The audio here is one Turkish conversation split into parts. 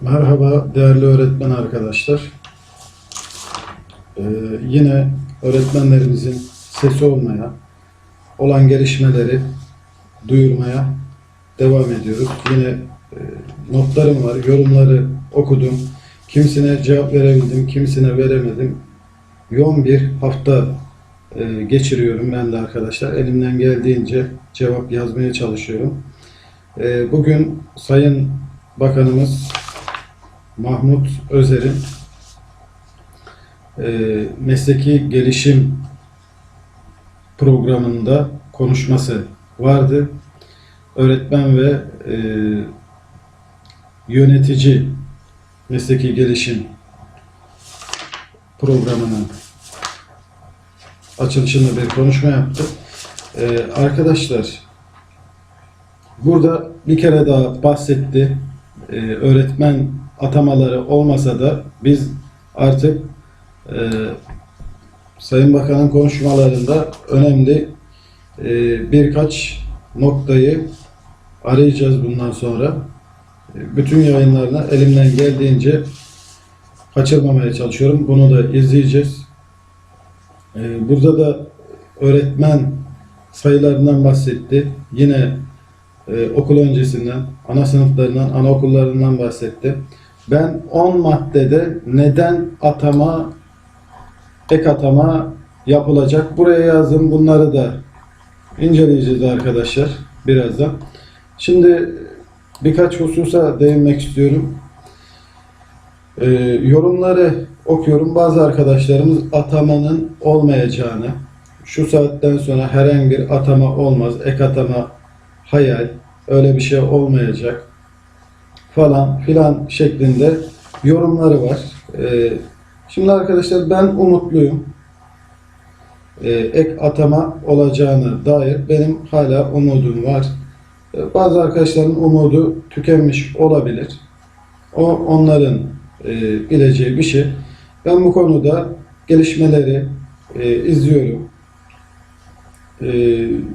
Merhaba değerli öğretmen arkadaşlar. Ee, yine öğretmenlerimizin sesi olmaya, olan gelişmeleri duyurmaya devam ediyoruz. Yine e, notlarım var, yorumları okudum. Kimisine cevap verebildim, kimisine veremedim. Yoğun bir hafta e, geçiriyorum ben de arkadaşlar. Elimden geldiğince cevap yazmaya çalışıyorum. E, bugün Sayın Bakanımız Mahmut Özer'in e, mesleki gelişim programında konuşması vardı. Öğretmen ve e, yönetici mesleki gelişim programının açılışında bir konuşma yaptı. E, arkadaşlar burada bir kere daha bahsetti. E, öğretmen atamaları olmasa da biz artık e, Sayın Bakan'ın konuşmalarında önemli e, birkaç noktayı arayacağız bundan sonra. E, bütün yayınlarına elimden geldiğince kaçırmamaya çalışıyorum. Bunu da izleyeceğiz. E, burada da öğretmen sayılarından bahsetti. Yine e, okul öncesinden, ana sınıflarından, anaokullarından bahsetti. Ben 10 maddede neden atama, ek atama yapılacak. Buraya yazdım. Bunları da inceleyeceğiz arkadaşlar birazdan. Şimdi birkaç hususa değinmek istiyorum. E, yorumları okuyorum. Bazı arkadaşlarımız atamanın olmayacağını, şu saatten sonra herhangi bir atama olmaz, ek atama hayal, öyle bir şey olmayacak falan filan şeklinde yorumları var. Ee, şimdi arkadaşlar ben umutluyum. Ee, ek atama olacağına dair benim hala umudum var. Ee, bazı arkadaşların umudu tükenmiş olabilir. O onların e, bileceği bir şey. Ben bu konuda gelişmeleri e, izliyorum.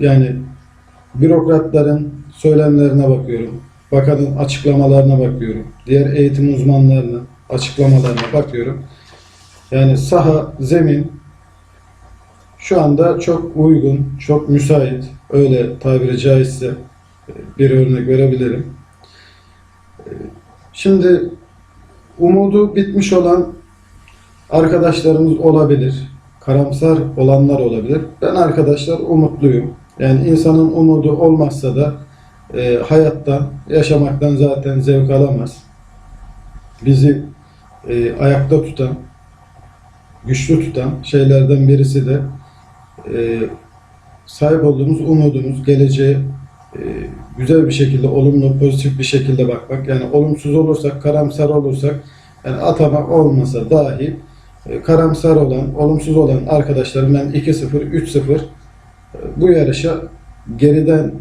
Yani bürokratların söylemlerine bakıyorum. Bakanın açıklamalarına bakıyorum. Diğer eğitim uzmanlarının açıklamalarına bakıyorum. Yani saha, zemin şu anda çok uygun, çok müsait. Öyle tabiri caizse e, bir örnek verebilirim. E, Şimdi umudu bitmiş olan arkadaşlarımız olabilir. Karamsar olanlar olabilir. Ben arkadaşlar umutluyum. Yani insanın umudu olmazsa da e, hayattan, yaşamaktan zaten zevk alamaz. Bizi e, ayakta tutan, güçlü tutan şeylerden birisi de e, sahip olduğumuz umudumuz, geleceğe e, güzel bir şekilde, olumlu, pozitif bir şekilde bakmak. Yani olumsuz olursak, karamsar olursak, yani atama olmasa dahi e, karamsar olan, olumsuz olan arkadaşlarım ben 2-0, 3-0 bu yarışa geriden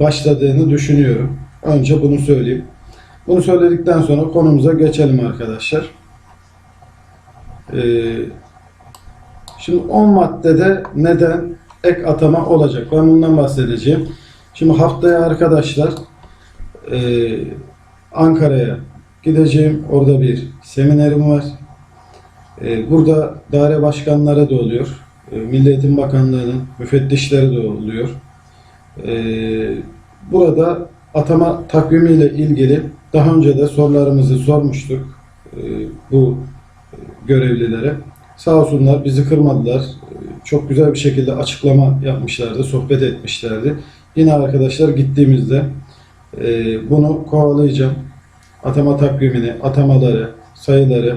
başladığını düşünüyorum. Önce bunu söyleyeyim. Bunu söyledikten sonra konumuza geçelim arkadaşlar. Ee, şimdi 10 maddede neden ek atama olacak? Ben bundan bahsedeceğim. Şimdi haftaya arkadaşlar e, Ankara'ya gideceğim. Orada bir seminerim var. E, burada daire başkanları da oluyor. E, Milli Eğitim Bakanlığı'nın müfettişleri de oluyor. E, burada atama takvimiyle ilgili daha önce de sorularımızı sormuştuk e, bu görevlilere. Sağ olsunlar bizi kırmadılar. E, Çok güzel bir şekilde açıklama yapmışlardı, sohbet etmişlerdi. Yine arkadaşlar gittiğimizde e, bunu kovalayacağım. Atama takvimini, atamaları, sayıları,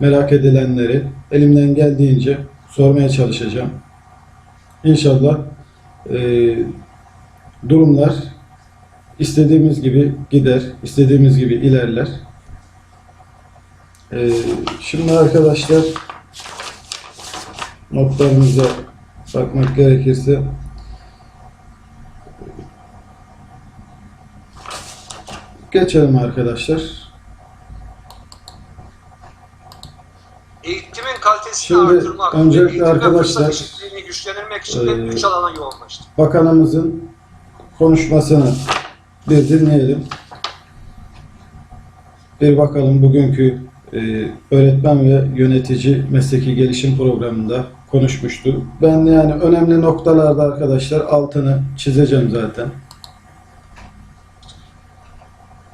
merak edilenleri elimden geldiğince sormaya çalışacağım. İnşallah e, durumlar istediğimiz gibi gider, istediğimiz gibi ilerler. E, şimdi arkadaşlar notlarımıza bakmak gerekirse geçelim arkadaşlar. Eğitimin kalitesini Şimdi artırmak, öncelikle arkadaşlar, güçlendirmek için e, üç alana yoğunlaştı. Bakanımızın konuşmasını bir dinleyelim. Bir bakalım bugünkü e, öğretmen ve yönetici mesleki gelişim programında konuşmuştu. Ben yani önemli noktalarda arkadaşlar altını çizeceğim zaten.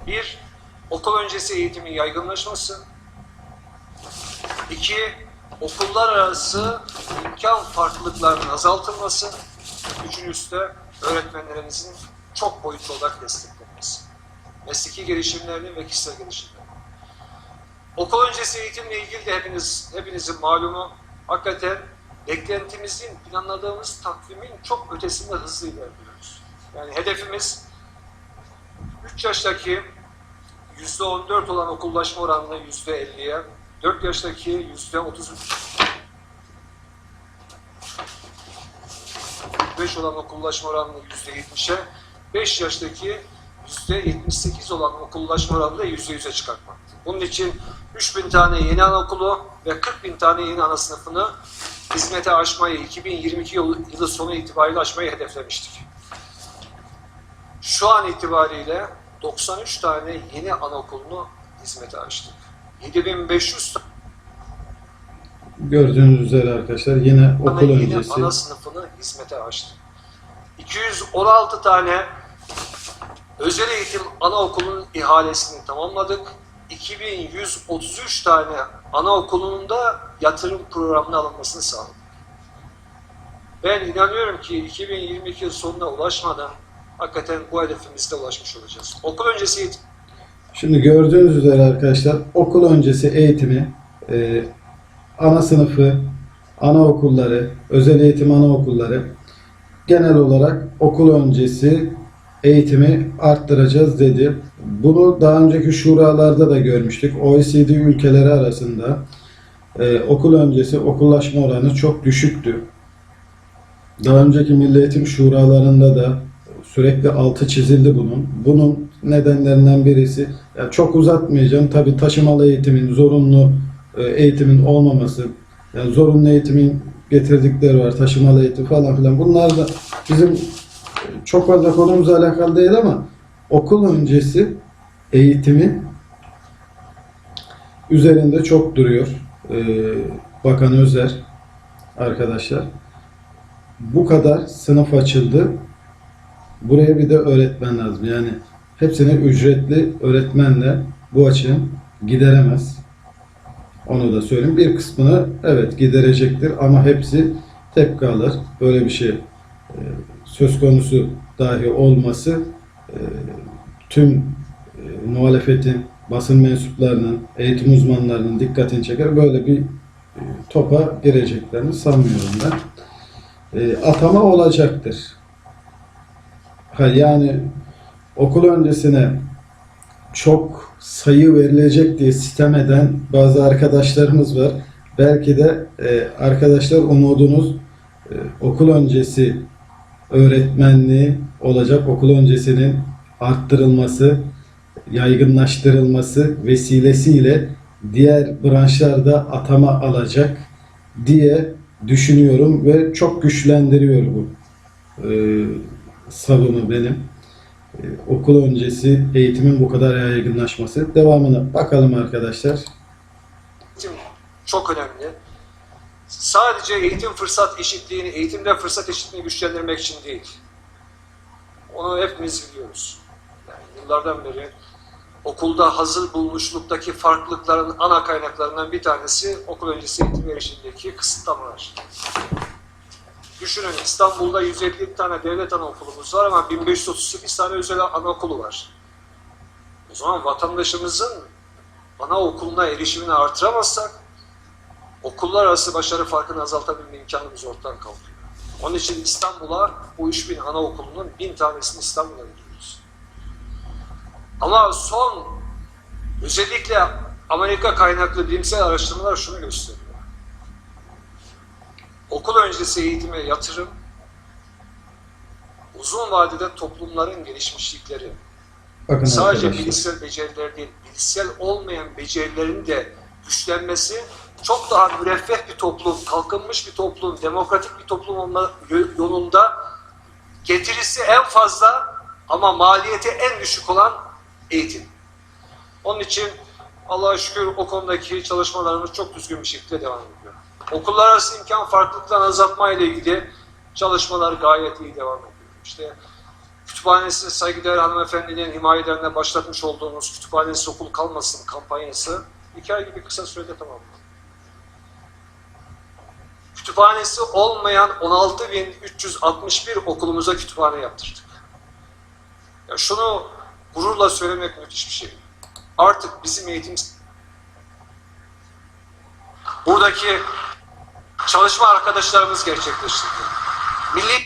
Bir, okul öncesi eğitimin yaygınlaşması. İki, okullar arası imkan farklılıklarının azaltılması. Üçüncüsü de öğretmenlerimizin çok boyutlu olarak desteklenmesi. Mesleki gelişimlerinin ve kişisel gelişimlerinin. Okul öncesi eğitimle ilgili de hepiniz, hepinizin malumu hakikaten beklentimizin, planladığımız takvimin çok ötesinde hızlı ilerliyoruz. Yani hedefimiz 3 yaştaki %14 olan okullaşma oranını %50'ye, 4 yaştaki %30 5 olan okullaşma oranını %70'e, 5 yaştaki %78 olan okullaşma oranını da %100'e çıkartmaktı. Bunun için 3000 tane yeni anaokulu ve 40 bin tane yeni ana sınıfını hizmete açmayı 2022 yılı, yılı sonu itibariyle açmayı hedeflemiştik. Şu an itibariyle 93 tane yeni anaokulunu hizmete açtık. 7500 Gördüğünüz üzere arkadaşlar yine okul yeni öncesi ana sınıfını hizmete açtık. 216 tane özel eğitim anaokulunun ihalesini tamamladık. 2133 tane anaokulunun da yatırım programına alınmasını sağladık. Ben inanıyorum ki 2022 yıl sonuna ulaşmadan hakikaten bu hedefimizde ulaşmış olacağız. Okul öncesi eğitim Şimdi gördüğünüz üzere arkadaşlar okul öncesi eğitimi e, ana sınıfı, anaokulları, özel eğitim anaokulları genel olarak okul öncesi eğitimi arttıracağız dedi. Bunu daha önceki şuralarda da görmüştük. OECD ülkeleri arasında e, okul öncesi okullaşma oranı çok düşüktü. Daha önceki Milli Eğitim Şuralarında da sürekli altı çizildi bunun. Bunun nedenlerinden birisi, ya çok uzatmayacağım, tabii taşımalı eğitimin, zorunlu eğitimin olmaması, yani zorunlu eğitimin getirdikleri var, taşımalı eğitim falan filan. Bunlar da bizim e, çok fazla konumuzla alakalı değil ama okul öncesi eğitimi üzerinde çok duruyor. Ee, Bakan Özer arkadaşlar. Bu kadar sınıf açıldı. Buraya bir de öğretmen lazım. Yani hepsine ücretli öğretmenle bu açığın gideremez. Onu da söyleyeyim. Bir kısmını evet giderecektir ama hepsi tepki alır. Böyle bir şey e, söz konusu dahi olması e, tüm e, muhalefetin, basın mensuplarının, eğitim uzmanlarının dikkatini çeker. Böyle bir topa gireceklerini sanmıyorum ben. Atama olacaktır. Yani okul öncesine çok sayı verilecek diye sitem eden bazı arkadaşlarımız var. Belki de e, arkadaşlar umudunuz e, okul öncesi öğretmenliği olacak. Okul öncesinin arttırılması, yaygınlaştırılması vesilesiyle diğer branşlarda atama alacak diye düşünüyorum ve çok güçlendiriyor bu e, savımı benim. E, okul öncesi eğitimin bu kadar yaygınlaşması. Devamına bakalım arkadaşlar. çok önemli. Sadece eğitim fırsat eşitliğini, eğitimde fırsat eşitliğini güçlendirmek için değil. Onu hepimiz biliyoruz. Yani yıllardan beri okulda hazır bulmuşluktaki farklılıkların ana kaynaklarından bir tanesi okul öncesi eğitim erişimindeki kısıtlamalar. Düşünün İstanbul'da 150 tane devlet anaokulumuz var ama 1538 tane özel anaokulu var. O zaman vatandaşımızın anaokuluna erişimini artıramazsak okullar arası başarı farkını azaltabilme imkanımız ortadan kalkıyor. Onun için İstanbul'a bu 3000 anaokulunun 1000 tanesini İstanbul'a gidiyoruz. Ama son özellikle Amerika kaynaklı bilimsel araştırmalar şunu gösteriyor. Okul öncesi eğitime yatırım uzun vadede toplumların gelişmişlikleri, Bakın sadece arkadaşlar. bilişsel beceriler değil, bilişsel olmayan becerilerin de güçlenmesi çok daha müreffeh bir toplum, kalkınmış bir toplum, demokratik bir toplum olma yolunda getirisi en fazla ama maliyeti en düşük olan eğitim. Onun için Allah'a şükür o konudaki çalışmalarımız çok düzgün bir şekilde devam ediyor. Okullar arası imkan farklılıklarını azaltma ile ilgili çalışmalar gayet iyi devam ediyor. İşte kütüphanesi saygıdeğer hanımefendinin himayelerine başlatmış olduğumuz kütüphanesi okul kalmasın kampanyası iki ay gibi kısa sürede tamamlandı. Kütüphanesi olmayan 16.361 okulumuza kütüphane yaptırdık. Ya şunu gururla söylemek müthiş bir şey. Artık bizim eğitim buradaki çalışma arkadaşlarımız gerçekleştirdi. Milli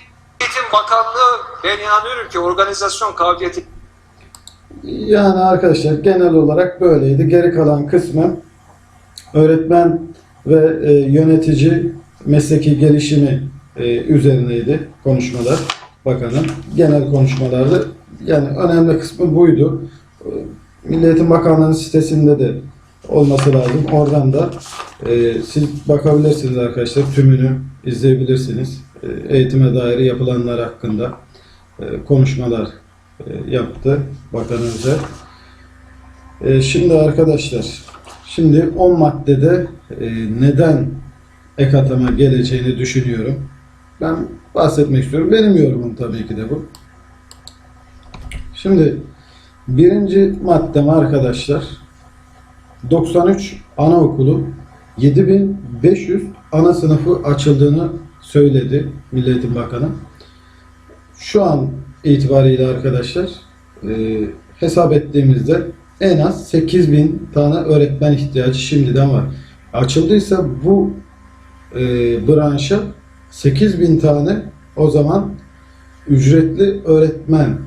Eğitim Bakanlığı ben inanıyorum ki organizasyon kabiliyeti Yani arkadaşlar genel olarak böyleydi. Geri kalan kısmı öğretmen ve e, yönetici mesleki gelişimi e, üzerineydi konuşmalar bakanın. Genel konuşmalardı. Yani önemli kısmı buydu. E, Milli Eğitim Bakanlığı'nın sitesinde de olması lazım. Oradan da e, siz bakabilirsiniz arkadaşlar. Tümünü izleyebilirsiniz. E, eğitime dair yapılanlar hakkında e, konuşmalar e, yaptı Bakan Özer. E, şimdi arkadaşlar, şimdi 10 maddede e, neden ek atama geleceğini düşünüyorum. Ben bahsetmek istiyorum. Benim yorumum tabii ki de bu. Şimdi birinci maddem arkadaşlar 93 anaokulu 7500 ana sınıfı açıldığını söyledi Milli Eğitim Bakanı. Şu an itibariyle arkadaşlar e, hesap ettiğimizde en az 8000 tane öğretmen ihtiyacı şimdiden var. Açıldıysa bu e, branşa 8000 tane o zaman ücretli öğretmen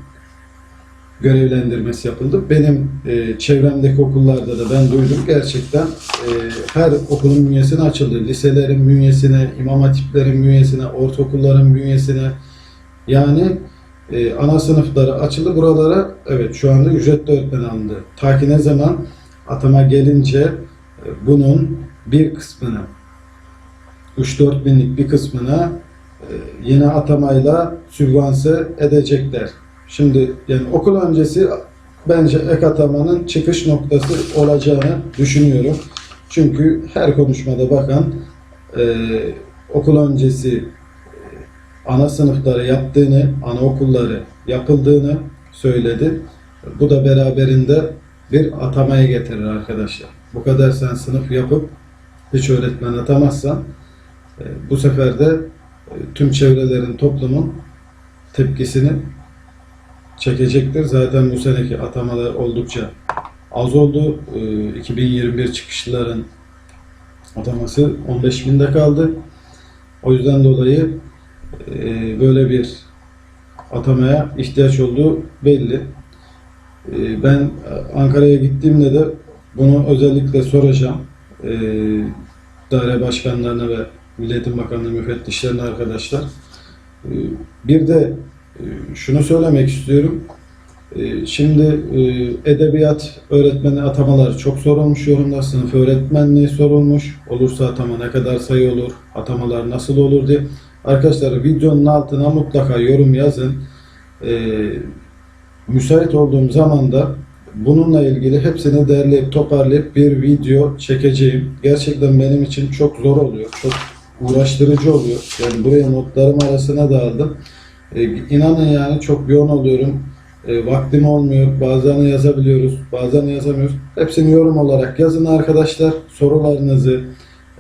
görevlendirmesi yapıldı. Benim e, çevremdeki okullarda da ben duydum. Gerçekten e, her okulun bünyesine açıldı. Liselerin bünyesine, imam hatiplerin bünyesine, ortaokulların bünyesine yani e, ana sınıfları açıldı. Buralara evet şu anda ücretli öğretmen alındı. Ta ki ne zaman atama gelince e, bunun bir kısmını 3-4 binlik bir kısmına e, yine atamayla sübvanse edecekler. Şimdi yani okul öncesi bence ek atamanın çıkış noktası olacağını düşünüyorum. Çünkü her konuşmada bakan e, okul öncesi e, ana sınıfları yaptığını, anaokulları yapıldığını söyledi. Bu da beraberinde bir atamaya getirir arkadaşlar. Bu kadar sen sınıf yapıp hiç öğretmen atamazsan e, bu sefer de e, tüm çevrelerin, toplumun tepkisini çekecektir. Zaten bu seneki atamalar oldukça az oldu. E, 2021 çıkışlıların ataması 15 binde kaldı. O yüzden dolayı e, böyle bir atamaya ihtiyaç olduğu belli. E, ben Ankara'ya gittiğimde de bunu özellikle soracağım. E, daire başkanlarına ve Milli Eğitim Bakanlığı müfettişlerine arkadaşlar. Bir de şunu söylemek istiyorum. E, Şimdi e, edebiyat öğretmeni atamaları çok sorulmuş yorumda. Sınıf öğretmenliği sorulmuş. Olursa atama ne kadar sayı olur? Atamalar nasıl olur diye. Arkadaşlar videonun altına mutlaka yorum yazın. E, müsait olduğum zaman da bununla ilgili hepsini derleyip toparlayıp bir video çekeceğim. Gerçekten benim için çok zor oluyor. Çok uğraştırıcı oluyor. Yani buraya notlarım arasına da aldım. E, inanın yani çok yoğun oluyorum. E, vaktim olmuyor. Bazen yazabiliyoruz, bazen yazamıyoruz. Hepsini yorum olarak yazın arkadaşlar. Sorularınızı,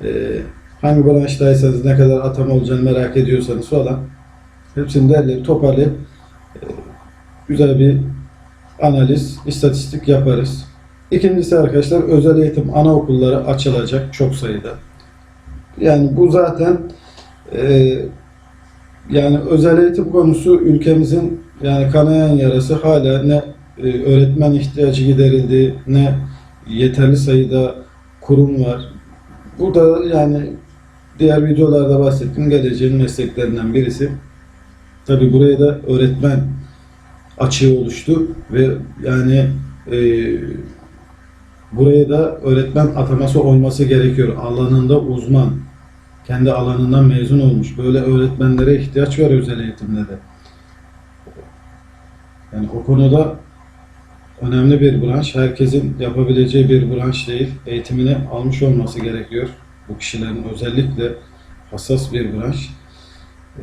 e, hangi branştaysanız ne kadar atam olacağını merak ediyorsanız falan. Hepsini derleyip toparlayıp e, güzel bir analiz, istatistik yaparız. İkincisi arkadaşlar özel eğitim anaokulları açılacak çok sayıda. Yani bu zaten e, yani özel eğitim konusu ülkemizin yani kanayan yarası hala ne e, öğretmen ihtiyacı giderildi ne yeterli sayıda kurum var. Bu da yani diğer videolarda bahsettiğim geleceğin mesleklerinden birisi. Tabi buraya da öğretmen açığı oluştu ve yani e, buraya da öğretmen ataması olması gerekiyor. Alanında uzman, kendi alanından mezun olmuş. Böyle öğretmenlere ihtiyaç var özel eğitimde de. Yani o konuda önemli bir branş. Herkesin yapabileceği bir branş değil. Eğitimini almış olması gerekiyor. Bu kişilerin özellikle hassas bir branş.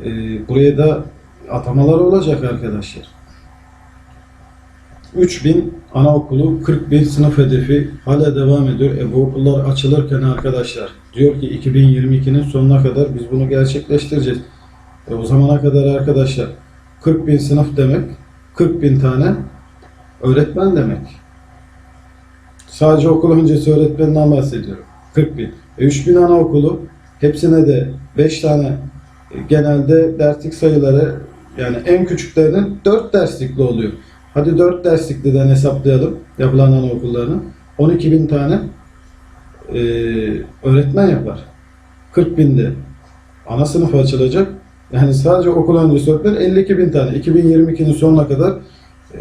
Ee, buraya da atamalar olacak arkadaşlar. 3000 anaokulu, 40 bin sınıf hedefi hala devam ediyor. E bu okullar açılırken arkadaşlar diyor ki 2022'nin sonuna kadar biz bunu gerçekleştireceğiz. E o zamana kadar arkadaşlar 40 bin sınıf demek 40 bin tane öğretmen demek. Sadece okul öncesi öğretmeninden bahsediyorum. 40 bin. E 3 bin anaokulu hepsine de 5 tane e, genelde derslik sayıları yani en küçüklerinin 4 derslikli oluyor. Hadi 4 derslikliden hesaplayalım yapılan anaokullarını. 12 bin tane e, öğretmen yapar. 40 binde ana sınıf açılacak. Yani sadece okul öncesi öğretmen 52 bin tane. 2022'nin sonuna kadar e,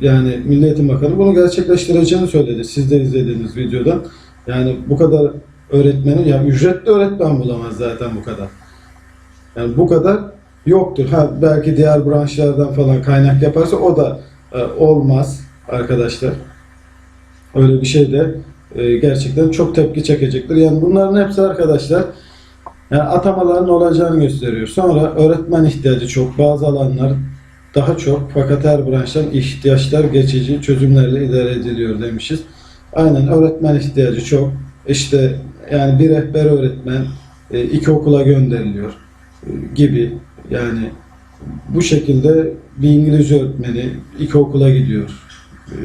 yani Milli Eğitim Bakanı bunu gerçekleştireceğini söyledi. Siz de izlediğiniz videodan. Yani bu kadar öğretmeni, ya ücretli öğretmen bulamaz zaten bu kadar. Yani bu kadar yoktur. Ha belki diğer branşlardan falan kaynak yaparsa o da olmaz arkadaşlar. Öyle bir şey de e, gerçekten çok tepki çekecektir. Yani bunların hepsi arkadaşlar yani atamaların olacağını gösteriyor. Sonra öğretmen ihtiyacı çok. Bazı alanlar daha çok fakat her branştan ihtiyaçlar geçici çözümlerle idare ediliyor demişiz. Aynen öğretmen ihtiyacı çok. İşte yani bir rehber öğretmen e, iki okula gönderiliyor e, gibi yani bu şekilde bir İngilizce öğretmeni iki okula gidiyor. E,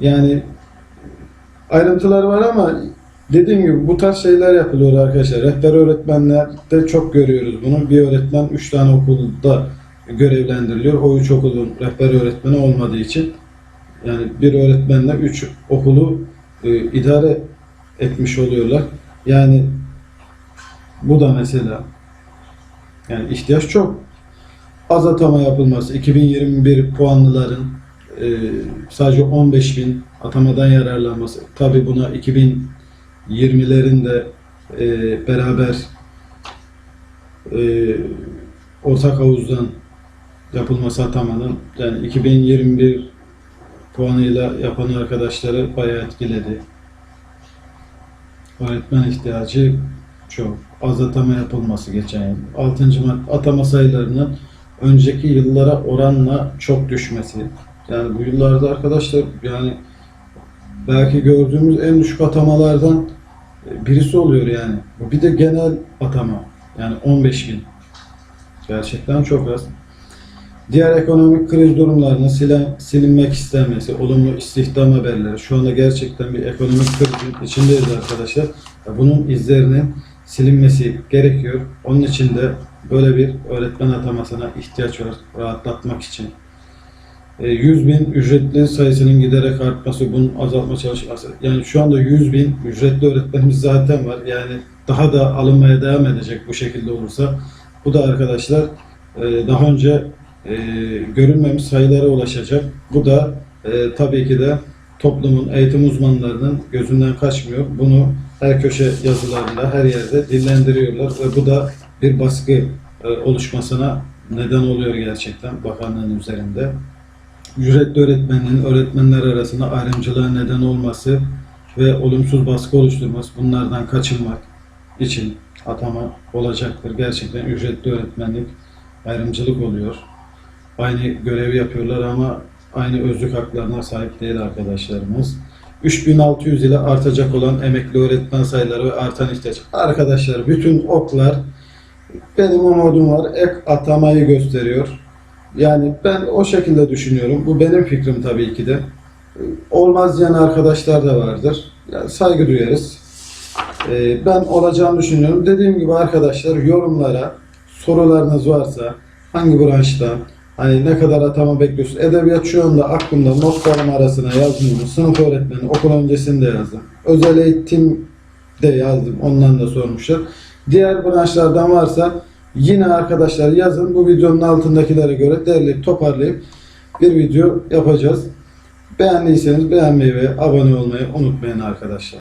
Yani ayrıntılar var ama dediğim gibi bu tarz şeyler yapılıyor arkadaşlar. Rehber öğretmenlerde çok görüyoruz bunu. Bir öğretmen üç tane okulda görevlendiriliyor. O üç okulun rehber öğretmeni olmadığı için yani bir öğretmenle üç okulu e, idare etmiş oluyorlar. Yani bu da mesela yani ihtiyaç çok. Az atama yapılması, 2021 puanlıların e, sadece 15 bin atamadan yararlanması. Tabi buna 2020'lerin de e, beraber e, ortak havuzdan yapılması atamanın yani 2021 puanıyla yapan arkadaşları bayağı etkiledi. Öğretmen ihtiyacı çok. Az atama yapılması geçen yıl. 6. madde atama sayılarının önceki yıllara oranla çok düşmesi. Yani bu yıllarda arkadaşlar yani belki gördüğümüz en düşük atamalardan birisi oluyor yani. Bu bir de genel atama. Yani 15 bin. Gerçekten çok az. Diğer ekonomik kriz durumlarının silinmek istenmesi, olumlu istihdam haberleri. Şu anda gerçekten bir ekonomik krizin içindeyiz arkadaşlar. Bunun izlerinin silinmesi gerekiyor. Onun için de böyle bir öğretmen atamasına ihtiyaç var rahatlatmak için. E, 100 bin ücretli sayısının giderek artması, bunun azaltma çalışması. Yani şu anda 100 bin ücretli öğretmenimiz zaten var. Yani daha da alınmaya devam edecek bu şekilde olursa. Bu da arkadaşlar e, daha önce e, görünmemiş sayılara ulaşacak. Bu da e, tabii ki de toplumun eğitim uzmanlarının gözünden kaçmıyor. Bunu her köşe yazılarında, her yerde dillendiriyorlar ve bu da bir baskı e, oluşmasına neden oluyor gerçekten bakanlığın üzerinde. Ücretli öğretmenin öğretmenler arasında ayrımcılığa neden olması ve olumsuz baskı oluşturması bunlardan kaçınmak için atama olacaktır. Gerçekten ücretli öğretmenlik ayrımcılık oluyor. Aynı görevi yapıyorlar ama aynı özlük haklarına sahip değil arkadaşlarımız. 3600 ile artacak olan emekli öğretmen sayıları ve artan ihtiyaç. Arkadaşlar bütün oklar benim umudum var. Ek atamayı gösteriyor. Yani ben o şekilde düşünüyorum. Bu benim fikrim tabii ki de. Olmaz diyen arkadaşlar da vardır. Yani saygı duyarız. Ee, ben olacağını düşünüyorum. Dediğim gibi arkadaşlar yorumlara sorularınız varsa hangi branştan hani ne kadar atama bekliyorsun? Edebiyat şu anda aklımda notlarım arasına yazdım. Sınıf öğretmeni okul öncesinde yazdım. Özel eğitim de yazdım. Ondan da sormuşlar. Diğer branşlardan varsa yine arkadaşlar yazın. Bu videonun altındakilere göre derleyip toparlayıp bir video yapacağız. Beğendiyseniz beğenmeyi ve abone olmayı unutmayın arkadaşlar.